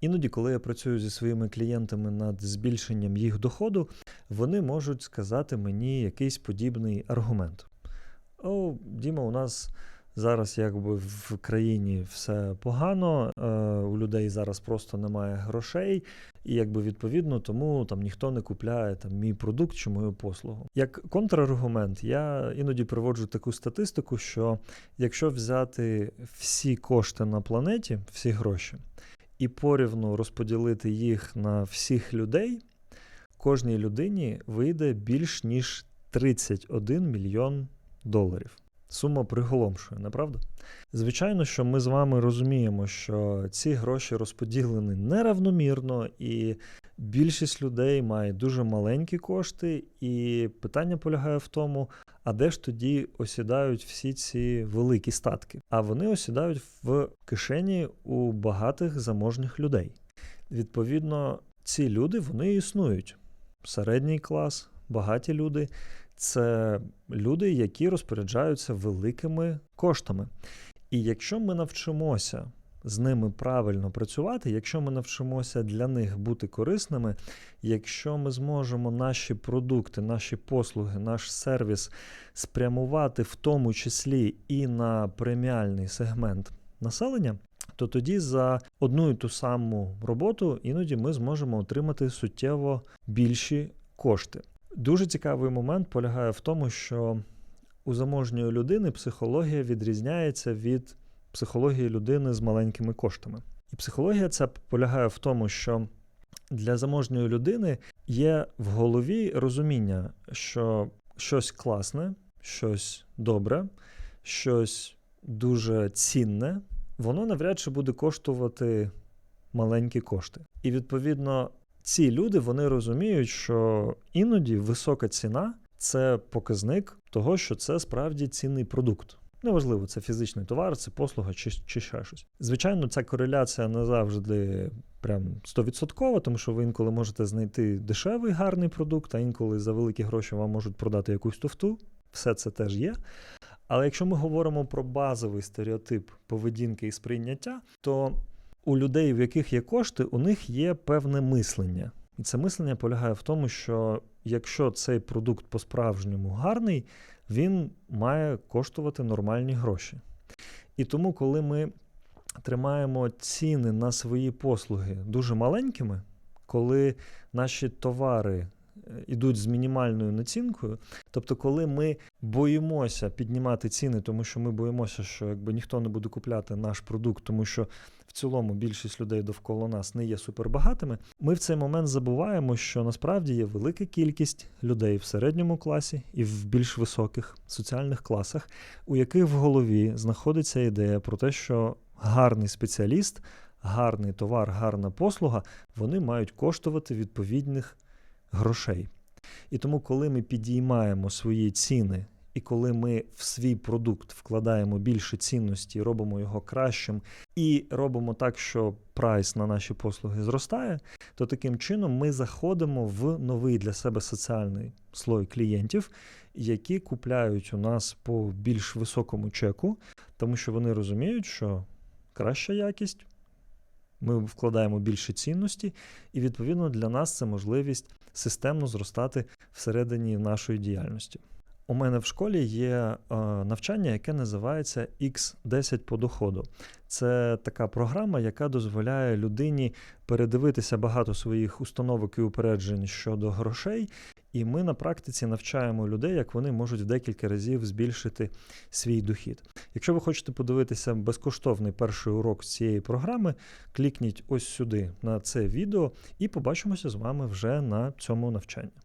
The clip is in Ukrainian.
Іноді, коли я працюю зі своїми клієнтами над збільшенням їх доходу, вони можуть сказати мені якийсь подібний аргумент. О, Діма, у нас зараз якби в країні все погано, е, у людей зараз просто немає грошей, і якби відповідно тому там ніхто не купляє там мій продукт чи мою послугу. Як контраргумент, я іноді приводжу таку статистику, що якщо взяти всі кошти на планеті, всі гроші, і порівну розподілити їх на всіх людей, кожній людині вийде більш ніж 31 мільйон доларів. Сума приголомшує, не правда? Звичайно, що ми з вами розуміємо, що ці гроші розподілені неравномірно, і більшість людей має дуже маленькі кошти, і питання полягає в тому, а де ж тоді осідають всі ці великі статки? А вони осідають в кишені у багатих заможних людей. Відповідно, ці люди вони існують. Середній клас, багаті люди це люди, які розпоряджаються великими коштами. І якщо ми навчимося з ними правильно працювати, якщо ми навчимося для них бути корисними, якщо ми зможемо наші продукти, наші послуги, наш сервіс спрямувати в тому числі і на преміальний сегмент населення, то тоді за одну і ту саму роботу іноді ми зможемо отримати суттєво більші кошти. Дуже цікавий момент полягає в тому, що у заможньої людини психологія відрізняється від психології людини з маленькими коштами. І психологія ця полягає в тому, що для заможньої людини є в голові розуміння, що щось класне, щось добре, щось дуже цінне, воно навряд чи буде коштувати маленькі кошти. І відповідно ці люди вони розуміють, що іноді висока ціна це показник того, що це справді цінний продукт. Неважливо, це фізичний товар, це послуга чи чи ще щось. Звичайно, ця кореляція не завжди прям 100%, тому що ви інколи можете знайти дешевий гарний продукт, а інколи за великі гроші вам можуть продати якусь туфту. Все це теж є. Але якщо ми говоримо про базовий стереотип поведінки і сприйняття, то у людей, в яких є кошти, у них є певне мислення. І це мислення полягає в тому, що якщо цей продукт по-справжньому гарний, він має коштувати нормальні гроші. І тому, коли ми тримаємо ціни на свої послуги дуже маленькими, коли наші товари йдуть з мінімальною націнкою. Тобто, коли ми боїмося піднімати ціни, тому що ми боїмося, що якби ніхто не буде купляти наш продукт, тому що в цілому більшість людей довкола нас не є супербагатими, ми в цей момент забуваємо, що насправді є велика кількість людей в середньому класі і в більш високих соціальних класах, у яких в голові знаходиться ідея про те, що гарний спеціаліст. Гарний товар, гарна послуга, вони мають коштувати відповідних грошей. І тому, коли ми підіймаємо свої ціни, і коли ми в свій продукт вкладаємо більше цінності, робимо його кращим, і робимо так, що прайс на наші послуги зростає, то таким чином ми заходимо в новий для себе соціальний слой клієнтів, які купляють у нас по більш високому чеку, тому що вони розуміють, що краща якість. Ми вкладаємо більше цінності, і відповідно для нас це можливість системно зростати всередині нашої діяльності. У мене в школі є е, навчання, яке називається X10 по доходу. Це така програма, яка дозволяє людині передивитися багато своїх установок і упереджень щодо грошей. І ми на практиці навчаємо людей, як вони можуть в декілька разів збільшити свій дохід. Якщо ви хочете подивитися безкоштовний перший урок цієї програми, клікніть ось сюди на це відео і побачимося з вами вже на цьому навчанні.